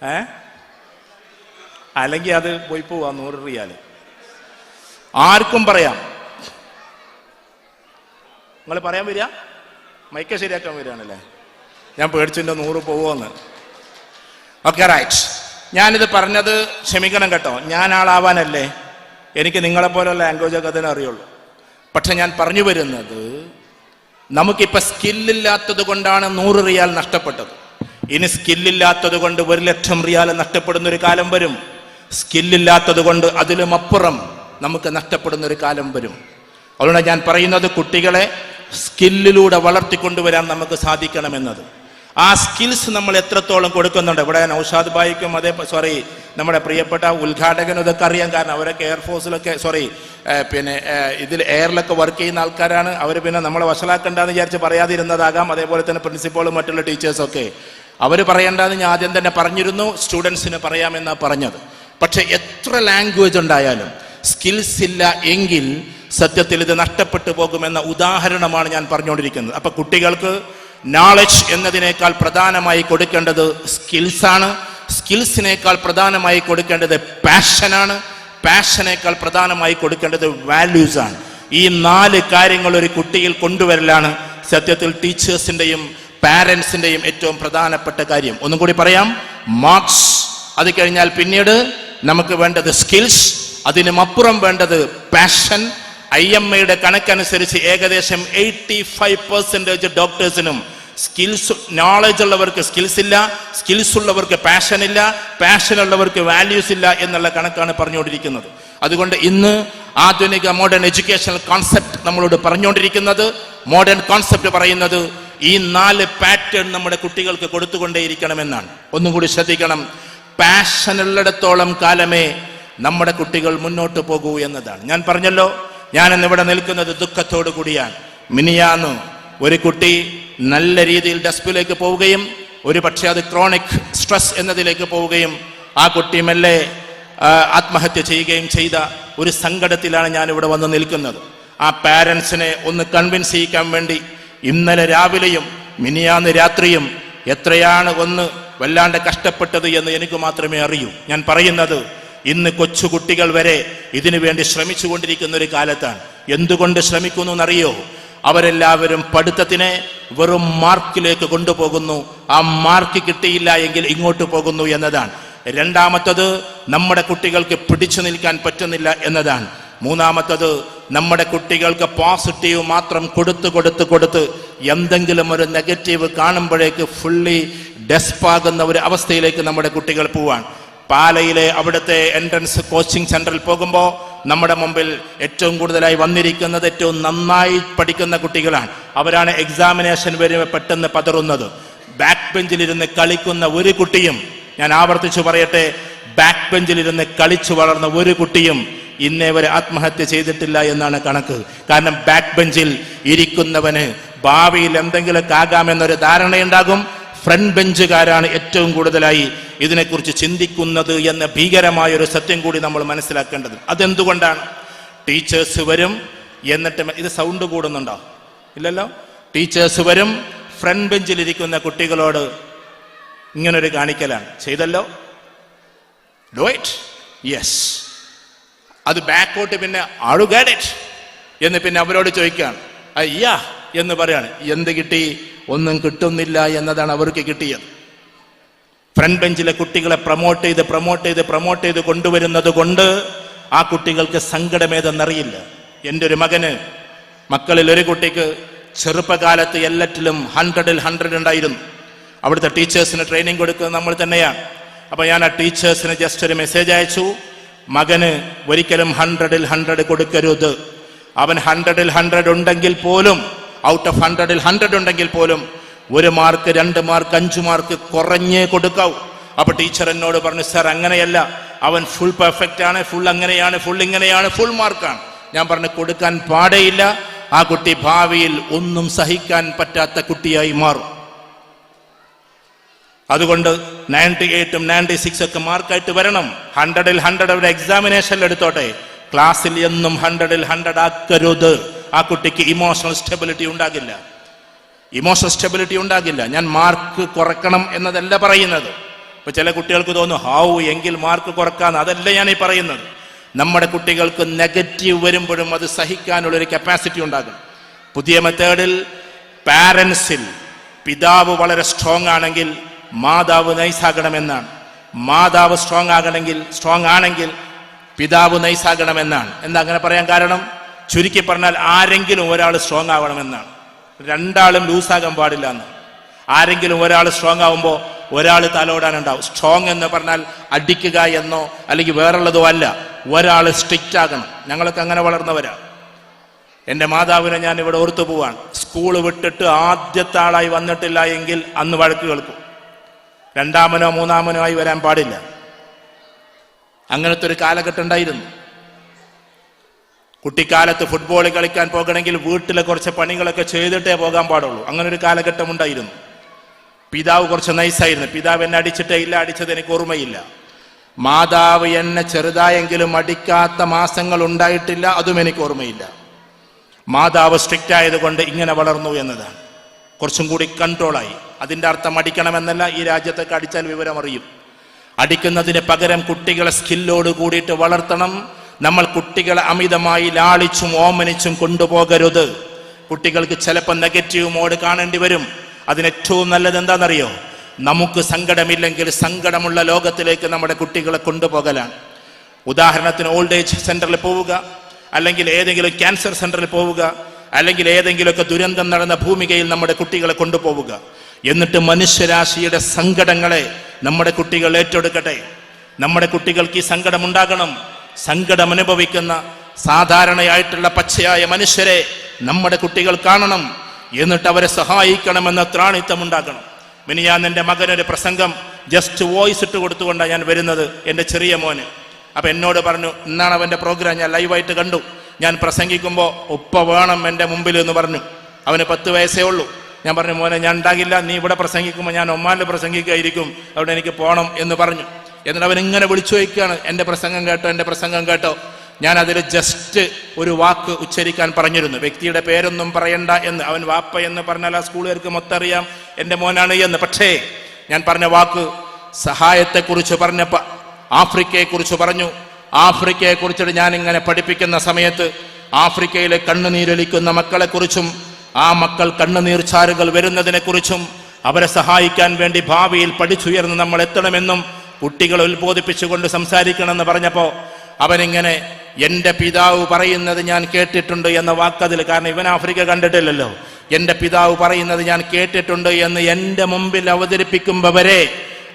ഏ? അല്ലെങ്കിൽ അത് പോയി പോവാ നൂറ് റിയാൽ ആർക്കും പറയാം. നിങ്ങൾ പറയാൻ വരിക? മൈക്ക ശരിയാക്കാൻ വരികയാണല്ലേ? ഞാൻ പേടിച്ചിന്റെ നൂറ് പോവുമെന്ന്. ഓക്കെ റൈറ്റ് ഞാനിത് പറഞ്ഞത് ക്ഷമിക്കണം കേട്ടോ. ഞാൻ ആളാവാനല്ലേ? എനിക്ക് നിങ്ങളെപ്പോലുള്ള ലാംഗ്വേജൊക്കെ അതിനെ അറിയുള്ളൂ. പക്ഷെ ഞാൻ പറഞ്ഞു വരുന്നത് നമുക്കിപ്പോൾ സ്കില്ലില്ലാത്തത് കൊണ്ടാണ് നൂറ് റിയാൽ നഷ്ടപ്പെട്ടത്. ഇനി സ്കില്ലില്ലാത്തത് കൊണ്ട് ഒരു ലക്ഷം റിയാൽ നഷ്ടപ്പെടുന്ന ഒരു കാലം വരും. സ്കില്ലില്ലാത്തത് കൊണ്ട് അതിലും അപ്പുറം നമുക്ക് നഷ്ടപ്പെടുന്ന ഒരു കാലം വരും. അതുകൊണ്ട് ഞാൻ പറയുന്നത് കുട്ടികളെ സ്കില്ലിലൂടെ വളർത്തിക്കൊണ്ടുവരാൻ നമുക്ക് സാധിക്കണമെന്നത്. ആ സ്കിൽസ് നമ്മൾ എത്രത്തോളം കൊടുക്കുന്നുണ്ട്? ഇവിടെ നൌഷാദ് ബായിക്കും അതേ സോറി നമ്മുടെ പ്രിയപ്പെട്ട ഉദ്ഘാടകനും ഇതൊക്കെ അറിയാം. കാരണം അവരൊക്കെ എയർഫോഴ്സിലൊക്കെ സോറി പിന്നെ ഇതിൽ എയറിലൊക്കെ വർക്ക് ചെയ്യുന്ന ആൾക്കാരാണ്. അവർ പിന്നെ നമ്മളെ വഷളാക്കണ്ടെന്ന് വിചാരിച്ച് പറയാതിരുന്നതാകാം. അതേപോലെ തന്നെ പ്രിൻസിപ്പളും മറ്റുള്ള ടീച്ചേഴ്സൊക്കെ അവർ പറയേണ്ടതെന്ന് ഞാൻ ആദ്യം തന്നെ പറഞ്ഞിരുന്നു സ്റ്റുഡൻസിന് പറയാമെന്നാണ് പറഞ്ഞത്. പക്ഷെ എത്ര ലാംഗ്വേജ് ഉണ്ടായാലും സ്കിൽസ് ഇല്ല എങ്കിൽ സത്യത്തിൽ ഇത് നഷ്ടപ്പെട്ടു പോകുമെന്ന ഉദാഹരണമാണ് ഞാൻ പറഞ്ഞുകൊണ്ടിരിക്കുന്നത്. അപ്പൊ കുട്ടികൾക്ക് നോളജ് എന്നതിനേക്കാൾ പ്രധാനമായി കൊടുക്കേണ്ടത് സ്കിൽസാണ് സ്കിൽസിനേക്കാൾ പ്രധാനമായി കൊടുക്കേണ്ടത് പാഷനാണ് പാഷനേക്കാൾ പ്രധാനമായി കൊടുക്കേണ്ടത് വാല്യൂസ് ആണ്. ഈ നാല് കാര്യങ്ങൾ ഒരു കുട്ടിയിൽ കൊണ്ടുവരലാണ് സത്യത്തിൽ ടീച്ചേഴ്സിന്റെയും പാരൻസിന്റെയും ഏറ്റവും പ്രധാനപ്പെട്ട കാര്യം. ഒന്നും കൂടി പറയാം. മാർക്സ് അത് കഴിഞ്ഞാൽ പിന്നീട് നമുക്ക് വേണ്ടത് സ്കിൽസ് അതിനുമപ്പുറം വേണ്ടത് പാഷൻ ഐ എം എയുടെ കണക്കനുസരിച്ച് ഏകദേശം എയ്റ്റി ഫൈവ് പെർസെന്റേജ് ഡോക്ടേഴ്സിനും സ്കിൽസ് നോളജ് ഉള്ളവർക്ക് സ്കിൽസ് ഇല്ല സ്കിൽസ് ഉള്ളവർക്ക് പാഷൻ ഇല്ല പാഷൻ ഉള്ളവർക്ക് വാല്യൂസ് ഇല്ല എന്നുള്ള കണക്കാണ് പറഞ്ഞുകൊണ്ടിരിക്കുന്നത്. അതുകൊണ്ട് ഇന്ന് ആധുനിക മോഡേൺ എഡ്യൂക്കേഷണൽ കോൺസെപ്റ്റ് നമ്മളോട് പറഞ്ഞുകൊണ്ടിരിക്കുന്നത്. മോഡേൺ കോൺസെപ്റ്റ് പറയുന്നത് ഈ നാല് പാറ്റേൺ നമ്മുടെ കുട്ടികൾക്ക് കൊടുത്തുകൊണ്ടേയിരിക്കണമെന്നാണ്. ഒന്നും കൂടി ശ്രദ്ധിക്കണം. പാഷൻ ഉള്ളിടത്തോളം കാലമേ നമ്മുടെ കുട്ടികൾ മുന്നോട്ട് പോകൂ എന്നതാണ്. ഞാൻ പറഞ്ഞല്ലോ ഞാൻ ഇന്നിവിടെ നിൽക്കുന്നത് ദുഃഖത്തോടു കൂടിയാണ്. മിനിയാന്ന് ഒരു കുട്ടി നല്ല രീതിയിൽ ഡെസ്പിലേക്ക് പോവുകയും ഒരു പക്ഷേ അത് ക്രോണിക് സ്ട്രെസ് എന്നതിലേക്ക് പോവുകയും ആ കുട്ടി മെല്ലെ ആത്മഹത്യ ചെയ്യുകയും ചെയ്ത ഒരു സങ്കടത്തിലാണ് ഞാൻ ഇവിടെ വന്ന് നിൽക്കുന്നത്. ആ പാരൻസിനെ ഒന്ന് കൺവിൻസ് ചെയ്യിക്കാൻ വേണ്ടി ഇന്നലെ രാവിലെയും മിനിയാന്ന് രാത്രിയും എത്രയാണ് ഒന്ന് വല്ലാണ്ട് കഷ്ടപ്പെട്ടത് എന്ന് എനിക്ക് മാത്രമേ അറിയൂ. ഞാൻ പറയുന്നത് ഇന്ന് കൊച്ചുകുട്ടികൾ വരെ ഇതിനു വേണ്ടി ശ്രമിച്ചുകൊണ്ടിരിക്കുന്ന ഒരു കാലത്താണ്. എന്തുകൊണ്ട് ശ്രമിക്കുന്നു എന്നറിയോ? അവരെല്ലാവരും പഠിത്തത്തിനെ വെറും മാർക്കിലേക്ക് കൊണ്ടുപോകുന്നു. ആ മാർക്ക് കിട്ടിയില്ല എങ്കിൽ ഇങ്ങോട്ട് പോകുന്നു എന്നതാണ്. രണ്ടാമത്തത് നമ്മുടെ കുട്ടികൾക്ക് പിടിച്ചു നിൽക്കാൻ പറ്റുന്നില്ല എന്നതാണ്. മൂന്നാമത്തത് നമ്മുടെ കുട്ടികൾക്ക് പോസിറ്റീവ് മാത്രം കൊടുത്ത് കൊടുത്ത് കൊടുത്ത് എന്തെങ്കിലും ഒരു നെഗറ്റീവ് കാണുമ്പോഴേക്ക് ഫുള്ളി ഡെസ്പാകുന്ന ഒരു അവസ്ഥയിലേക്ക് നമ്മുടെ കുട്ടികൾ പോവാൻ പാലയിലെ അവിടുത്തെ എൻട്രൻസ് കോച്ചിങ് സെന്ററിൽ പോകുമ്പോൾ നമ്മുടെ മുമ്പിൽ ഏറ്റവും കൂടുതലായി വന്നിരിക്കുന്നത് ഏറ്റവും നന്നായി പഠിക്കുന്ന കുട്ടികളാണ്. അവരാണ് എക്സാമിനേഷൻ വരുമ്പോൾ പെട്ടെന്ന് പതറുന്നത്. ബാക്ക് ബെഞ്ചിലിരുന്ന് കളിക്കുന്ന ഒരു കുട്ടിയും ഞാൻ ആവർത്തിച്ചു പറയട്ടെ ബാക്ക് ബെഞ്ചിലിരുന്ന് കളിച്ചു വളർന്ന ഒരു കുട്ടിയും ഇന്നേ വരെ ആത്മഹത്യ ചെയ്തിട്ടില്ല എന്നാണ് കണക്ക്. കാരണം ബാക്ക് ബെഞ്ചിൽ ഇരിക്കുന്നവന് ഭാവിയിൽ എന്തെങ്കിലുമൊക്കെ ആകാമെന്നൊരു ധാരണയുണ്ടാകും. ഫ്രണ്ട് ബെഞ്ചുകാരാണ് ഏറ്റവും കൂടുതലായി ഇതിനെക്കുറിച്ച് ചിന്തിക്കുന്നത് എന്ന ഭീകരമായ ഒരു സത്യം കൂടി നമ്മൾ മനസ്സിലാക്കേണ്ടത്. അതെന്തുകൊണ്ടാണ്? ടീച്ചേഴ്സ് വരും എന്നിട്ട് ഇത് സൗണ്ട് കൂടുന്നുണ്ടോ? ഇല്ലല്ലോ? ടീച്ചേഴ്സ് വരും ഫ്രണ്ട് ബെഞ്ചിലിരിക്കുന്ന കുട്ടികളോട് ഇങ്ങനൊരു കാണിക്കലാണ്. ചെയ്തല്ലോ? Do it. യെസ്. അത് ബാക്കോട്ട് പിന്നെ ആളു ഗാഡ് ഇറ്റ്. എന്ന് പിന്നെ അവരോട് ചോദിക്കുകയാണ്. അയ്യാ എന്ന് പറയാണ്. എന്ത് കിട്ടി? ഒന്നും കിട്ടുന്നില്ല എന്നതാണ് അവർക്ക് കിട്ടിയത്. ഫ്രണ്ട് ബെഞ്ചിലെ കുട്ടികളെ പ്രൊമോട്ട് ചെയ്ത് പ്രൊമോട്ട് ചെയ്ത് പ്രൊമോട്ട് ചെയ്ത് കൊണ്ടുവരുന്നത് കൊണ്ട് ആ കുട്ടികൾക്ക് സങ്കടമേതെന്നറിയില്ല. എന്റെ ഒരു മകന് മക്കളിൽ ഒരു കുട്ടിക്ക് ചെറുപ്പകാലത്ത് എല്ലാറ്റിലും ഹൺഡ്രഡിൽ ഹൺഡ്രഡ് ഉണ്ടായിരുന്നു. അവിടുത്തെ ടീച്ചേഴ്സിന് ട്രെയിനിങ് കൊടുക്കുന്നത് നമ്മൾ തന്നെയാണ്. അപ്പൊ ഞാൻ ആ ടീച്ചേഴ്സിന് ജസ്റ്റ് ഒരു മെസ്സേജ് അയച്ചു. മകന് ഒരിക്കലും ഹൺഡ്രഡിൽ ഹൺഡ്രഡ് കൊടുക്കരുത്. അവൻ ഹൺഡ്രഡിൽ ഹൺഡ്രഡ് ഉണ്ടെങ്കിൽ പോലും ഔട്ട് ഓഫ് ഹൺഡ്രഡിൽ ഹൺഡ്രഡ് ഉണ്ടെങ്കിൽ പോലും ഒരു മാർക്ക് രണ്ട് മാർക്ക് അഞ്ച് മാർക്ക് കുറഞ്ഞേ കൊടുക്കാവൂ. അപ്പൊ ടീച്ചർ എന്നോട് പറഞ്ഞു സാർ അങ്ങനെയല്ല. അവൻ ഫുൾ പെർഫെക്റ്റ് ആണ് ഫുൾ അങ്ങനെയാണ് ഫുൾ ഇങ്ങനെയാണ് ഫുൾ മാർക്കാണ് ഞാൻ പറഞ്ഞു കൊടുക്കാൻ പാടേയില്ല. ആ കുട്ടി ഭാവിയിൽ ഒന്നും സഹിക്കാൻ പറ്റാത്ത കുട്ടിയായി മാറും. അതുകൊണ്ട് നയന്റി എയ്റ്റും നയന്റി സിക്സ് ഒക്കെ മാർക്കായിട്ട് വരണം. ഹൺഡ്രഡിൽ ഹൺഡ്രഡ് അവരുടെ എക്സാമിനേഷനിൽ എടുത്തോട്ടെ. ക്ലാസ്സിൽ എന്നും ഹൺഡ്രഡിൽ ഹൺഡ്രഡ് ആക്കരുത്. ആ കുട്ടിക്ക് ഇമോഷണൽ സ്റ്റെബിലിറ്റി ഉണ്ടാകില്ല. ഇമോഷണൽ സ്റ്റെബിലിറ്റി ഉണ്ടാകില്ല. ഞാൻ മാർക്ക് കുറക്കണം എന്നതല്ല പറയുന്നത്. ഇപ്പൊ ചില കുട്ടികൾക്ക് തോന്നും ഹൗ എങ്കിൽ മാർക്ക് കുറക്കാന്ന്. അതല്ല ഞാൻ ഈ പറയുന്നത്. നമ്മുടെ കുട്ടികൾക്ക് നെഗറ്റീവ് വരുമ്പോഴും അത് സഹിക്കാനുള്ള ഒരു കപ്പാസിറ്റി ഉണ്ടാകും പുതിയ മെത്തേഡിൽ പാരൻസിൽ പിതാവ് വളരെ സ്ട്രോങ് ആണെങ്കിൽ മാതാവ് നൈസാകണമെന്നാണ് മാതാവ് സ്ട്രോങ് ആകണമെങ്കിൽ സ്ട്രോങ് ആണെങ്കിൽ പിതാവ് നൈസാകണമെന്നാണ് എന്താ അങ്ങനെ പറയാൻ കാരണം? ചുരുക്കി പറഞ്ഞാൽ ആരെങ്കിലും ഒരാൾ സ്ട്രോങ് ആവണമെന്നാണ്. രണ്ടാളും ലൂസാകാൻ പാടില്ല എന്ന്. ആരെങ്കിലും ഒരാൾ സ്ട്രോങ് ആവുമ്പോൾ ഒരാൾ തലോടാനുണ്ടാവും. സ്ട്രോങ് എന്ന് പറഞ്ഞാൽ അടിക്കുക എന്നോ അല്ലെങ്കിൽ വേറുള്ളതോ അല്ല. ഒരാൾ സ്ട്രിക്റ്റ് ആകണം. ഞങ്ങളൊക്കെ അങ്ങനെ വളർന്നവരാണ് എന്റെ മാതാവിനെ ഞാൻ ഇവിടെ ഓർത്തു പോവാണ്. സ്കൂൾ വിട്ടിട്ട് ആദ്യത്തെ ആളായി വന്നിട്ടില്ല എങ്കിൽ അന്ന് വഴക്ക് കേൾക്കും. രണ്ടാമനോ മൂന്നാമനോ ആയി വരാൻ പാടില്ല. അങ്ങനത്തെ ഒരു കാലഘട്ടം ഉണ്ടായിരുന്നു. കുട്ടിക്കാലത്ത് ഫുട്ബോൾ കളിക്കാൻ പോകണമെങ്കിൽ വീട്ടിലെ കുറച്ച് പണികളൊക്കെ ചെയ്തിട്ടേ പോകാൻ പാടുള്ളൂ. അങ്ങനെ ഒരു കാലഘട്ടം ഉണ്ടായിരുന്നു. പിതാവ് കുറച്ച് നൈസായിരുന്നു പിതാവ് എന്നെ അടിച്ചിട്ടേ ഇല്ല അടിച്ചത് എനിക്ക് ഓർമ്മയില്ല. മാതാവ് എന്നെ ചെറുതായെങ്കിലും അടിക്കാത്ത മാസങ്ങൾ ഉണ്ടായിട്ടില്ല അതും എനിക്ക് ഓർമ്മയില്ല. മാതാവ് സ്ട്രിക്റ്റ് ആയതുകൊണ്ട് ഇങ്ങനെ വളർന്നു എന്നതാണ്. കുറച്ചും കൂടി കൺട്രോളായി അതിന്റെ അർത്ഥം അടിക്കണമെന്നല്ല ഈ രാജ്യത്തൊക്കെ അടിച്ചാൽ വിവരം അറിയും അടിക്കുന്നതിന് പകരം കുട്ടികളെ സ്കില്ലോട് കൂടിയിട്ട് വളർത്തണം. നമ്മൾ കുട്ടികളെ അമിതമായി ലാളിച്ചും ഓമനിച്ചും കൊണ്ടുപോകരുത്. കുട്ടികൾക്ക് ചിലപ്പോൾ നെഗറ്റീവ് മോഡ് കാണേണ്ടി വരും. അതിനേറ്റവും നല്ലത് എന്താണെന്നറിയോ? നമുക്ക് സങ്കടമില്ലെങ്കിൽ സങ്കടമുള്ള ലോകത്തിലേക്ക് നമ്മുടെ കുട്ടികളെ കൊണ്ടുപോകലാണ്. ഉദാഹരണത്തിന് ഓൾഡ് ഏജ് സെന്ററിൽ പോവുക അല്ലെങ്കിൽ ഏതെങ്കിലും ക്യാൻസർ സെന്ററിൽ പോവുക അല്ലെങ്കിൽ ഏതെങ്കിലുമൊക്കെ ദുരന്തം നടന്ന ഭൂമികയിൽ നമ്മുടെ കുട്ടികളെ കൊണ്ടുപോവുക. എന്നിട്ട് മനുഷ്യരാശിയുടെ സങ്കടങ്ങളെ നമ്മുടെ കുട്ടികൾ ഏറ്റെടുക്കട്ടെ. നമ്മുടെ കുട്ടികൾക്ക് ഈ സങ്കടം ഉണ്ടാകണം സങ്കടം അനുഭവിക്കുന്ന സാധാരണയായിട്ടുള്ള പച്ചയായ മനുഷ്യരെ നമ്മുടെ കുട്ടികൾ കാണണം എന്നിട്ട് അവരെ സഹായിക്കണമെന്ന ഉണ്ടാക്കണം പിന്നെ മിനിയാൻ എന്റെ മകനൊരു പ്രസംഗം ജസ്റ്റ് വോയിസ് ഇട്ട് കൊടുത്തുകൊണ്ടാണ് ഞാൻ വരുന്നത് എന്റെ ചെറിയ മോന്. അപ്പം എന്നോട് പറഞ്ഞു ഇന്നാണ് അവന്റെ പ്രോഗ്രാം ഞാൻ ലൈവായിട്ട് കണ്ടു. ഞാൻ പ്രസംഗിക്കുമ്പോൾ ഉപ്പ വേണം എന്റെ മുമ്പിൽ എന്ന് പറഞ്ഞു. അവന് പത്ത് വയസ്സേ ഉള്ളൂ. ഞാൻ പറഞ്ഞു മോനെ ഞാൻ ഉണ്ടാകില്ല. നീ ഇവിടെ പ്രസംഗിക്കുമ്പോൾ ഞാൻ ഒമാനിൽ പ്രസംഗിക്കായിരിക്കും. അവിടെ എനിക്ക് പോകണം എന്ന് പറഞ്ഞു. എന്നിട്ട് അവൻ ഇങ്ങനെ വിളിച്ചു വയ്ക്കുകയാണ് എന്റെ പ്രസംഗം കേട്ടോ എന്റെ പ്രസംഗം കേട്ടോ. ഞാൻ അതിൽ ജസ്റ്റ് ഒരു വാക്ക് ഉച്ചരിക്കാൻ പറഞ്ഞിരുന്നു. വ്യക്തിയുടെ പേരൊന്നും പറയണ്ട എന്ന്. അവൻ വാപ്പ എന്ന് പറഞ്ഞാൽ ആ സ്കൂളുകാർക്ക് മൊത്തം അറിയാം എന്റെ മോനാണ് എന്ന്. പക്ഷേ ഞാൻ പറഞ്ഞ വാക്ക് സഹായത്തെക്കുറിച്ച് പറഞ്ഞപ്പോൾ ആഫ്രിക്കയെക്കുറിച്ച് പറഞ്ഞു. ആഫ്രിക്കയെക്കുറിച്ചിട്ട് ഞാൻ ഇങ്ങനെ പഠിപ്പിക്കുന്ന സമയത്ത് ആഫ്രിക്കയിലെ കണ്ണുനീരൊലിക്കുന്ന മക്കളെക്കുറിച്ചും ആ മക്കൾ കണ്ണുനീർ ചാരുകൾ വരുന്നതിനെക്കുറിച്ചും അവരെ സഹായിക്കാൻ വേണ്ടി ഭാവിയിൽ പഠിച്ചുയർന്ന് നമ്മൾ എത്തണമെന്നും കുട്ടികളെ ഉത്ബോധിപ്പിച്ചുകൊണ്ട് സംസാരിക്കണമെന്ന് പറഞ്ഞപ്പോൾ അവനിങ്ങനെ എന്റെ പിതാവ് പറയുന്നത് ഞാൻ കേട്ടിട്ടുണ്ട് എന്ന വാക്കതിൽ കാരണം ഇവൻ ആഫ്രിക്ക കണ്ടിട്ടില്ലല്ലോ. എന്റെ പിതാവ് പറയുന്നത് ഞാൻ കേട്ടിട്ടുണ്ട് എന്ന് എന്റെ മുമ്പിൽ അവതരിപ്പിക്കുമ്പോൾ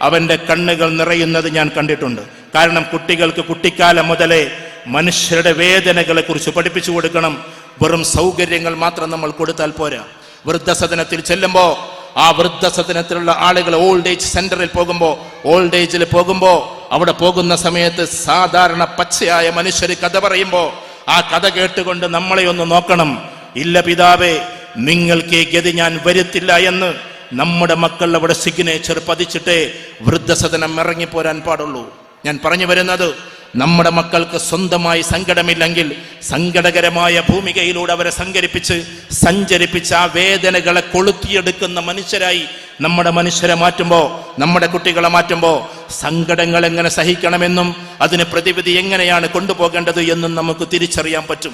അവന്റെ കണ്ണുകൾ നിറയുന്നത് ഞാൻ കണ്ടിട്ടുണ്ട്. കാരണം കുട്ടികൾക്ക് കുട്ടിക്കാലം മുതലേ മനുഷ്യരുടെ വേദനകളെ കുറിച്ച് പഠിപ്പിച്ചു കൊടുക്കണം. വെറും സൗകര്യങ്ങൾ മാത്രം നമ്മൾ കൊടുത്താൽ പോരാ. വൃദ്ധസദനത്തിൽ ചെല്ലുമ്പോൾ ആ വൃദ്ധസദനത്തിലുള്ള ആളുകൾ ഓൾഡ് ഏജ് സെന്ററിൽ പോകുമ്പോൾ ഓൾഡ് ഏജിൽ പോകുമ്പോൾ അവിടെ പോകുന്ന സമയത്ത് സാധാരണ പച്ചയായ മനുഷ്യർ കഥ പറയുമ്പോൾ ആ കഥ കേട്ടുകൊണ്ട് നമ്മളെ ഒന്ന് നോക്കണം. ഇല്ല പിതാവേ നിങ്ങൾക്ക് ഗതി ഞാൻ വരുത്തില്ല എന്ന് നമ്മുടെ മക്കൾ അവിടെ സിഗ്നേച്ചർ പതിച്ചിട്ടേ വൃദ്ധസദനം ഇറങ്ങിപ്പോരാൻ പാടുള്ളൂ. ഞാൻ പറഞ്ഞു വരുന്നത് നമ്മുടെ മക്കൾക്ക് സ്വന്തമായി സങ്കടമില്ലെങ്കിൽ സങ്കടകരമായ ഭൂമികയിലൂടെ അവരെ സങ്കരിപ്പിച്ച് സഞ്ചരിപ്പിച്ച് ആ വേദനകളെ കൊളുത്തിയെടുക്കുന്ന മനുഷ്യരായി നമ്മുടെ മനുഷ്യരെ മാറ്റുമ്പോൾ നമ്മുടെ കുട്ടികളെ മാറ്റുമ്പോൾ സങ്കടങ്ങൾ എങ്ങനെ സഹിക്കണമെന്നും അതിന് പ്രതിവിധി എങ്ങനെയാണ് കൊണ്ടുപോകേണ്ടത് എന്നും നമുക്ക് തിരിച്ചറിയാൻ പറ്റും.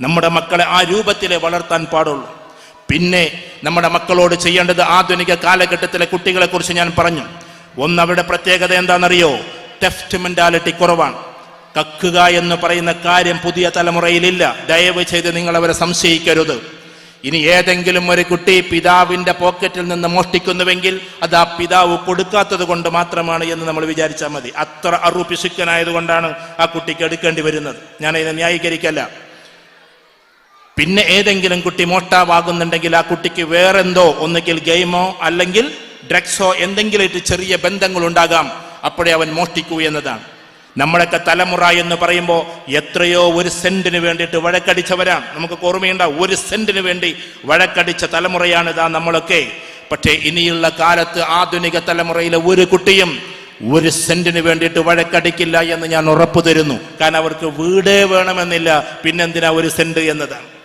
നമ്മുടെ മക്കളെ ആ രൂപത്തിലെ വളർത്താൻ പാടുള്ളൂ. പിന്നെ നമ്മുടെ മക്കളോട് ചെയ്യേണ്ടത് ആധുനിക കാലഘട്ടത്തിലെ കുട്ടികളെക്കുറിച്ച് ഞാൻ പറഞ്ഞു. ഒന്നവരുടെ പ്രത്യേകത എന്താണെന്നറിയോ? ടെഫ്റ്റ് മെന്റാലിറ്റി കുറവാണ്. കക്കുക എന്ന് പറയുന്ന കാര്യം പുതിയ തലമുറയിലില്ല. ദയവ് ചെയ്ത് നിങ്ങൾ അവരെ സംശയിക്കരുത്. ഇനി ഏതെങ്കിലും ഒരു കുട്ടി പിതാവിന്റെ പോക്കറ്റിൽ നിന്ന് മോഷ്ടിക്കുന്നുവെങ്കിൽ അത് ആ പിതാവ് കൊടുക്കാത്തത് കൊണ്ട് മാത്രമാണ് എന്ന് നമ്മൾ വിചാരിച്ചാൽ മതി. അത്ര അറുപിശുക്കനായതുകൊണ്ടാണ് ആ കുട്ടിക്ക് എടുക്കേണ്ടി വരുന്നത്. ഞാൻ ഇത് ന്യായീകരിക്കല്ല. പിന്നെ ഏതെങ്കിലും കുട്ടി മോഷ്ടാവാകുന്നുണ്ടെങ്കിൽ ആ കുട്ടിക്ക് വേറെന്തോ ഒന്നുകിൽ ഗെയിമോ അല്ലെങ്കിൽ ഡ്രഗ്സോ എന്തെങ്കിലും ചെറിയ ബന്ധങ്ങൾ ഉണ്ടാകാം അപ്പോഴേ അവൻ മോഷ്ടിക്കൂ എന്നതാണ്. നമ്മളൊക്കെ തലമുറ എന്ന് പറയുമ്പോൾ എത്രയോ ഒരു സെന്റിന് വേണ്ടിയിട്ട് വഴക്കടിച്ചവരാണ്. നമുക്ക് ഓർമ്മയുണ്ടാവും ഒരു സെന്റിന് വേണ്ടി വഴക്കടിച്ച തലമുറയാണ് ഇതാ നമ്മളൊക്കെ. പക്ഷേ ഇനിയുള്ള കാലത്ത് ആധുനിക തലമുറയിലെ ഒരു കുട്ടിയും ഒരു സെന്റിന് വേണ്ടിയിട്ട് വഴക്കടിക്കില്ല എന്ന് ഞാൻ ഉറപ്പു തരുന്നു. കാരണം അവർക്ക് വീടേ വേണമെന്നില്ല. പിന്നെന്തിനാ ഒരു സെന്റ് എന്നതാണ്.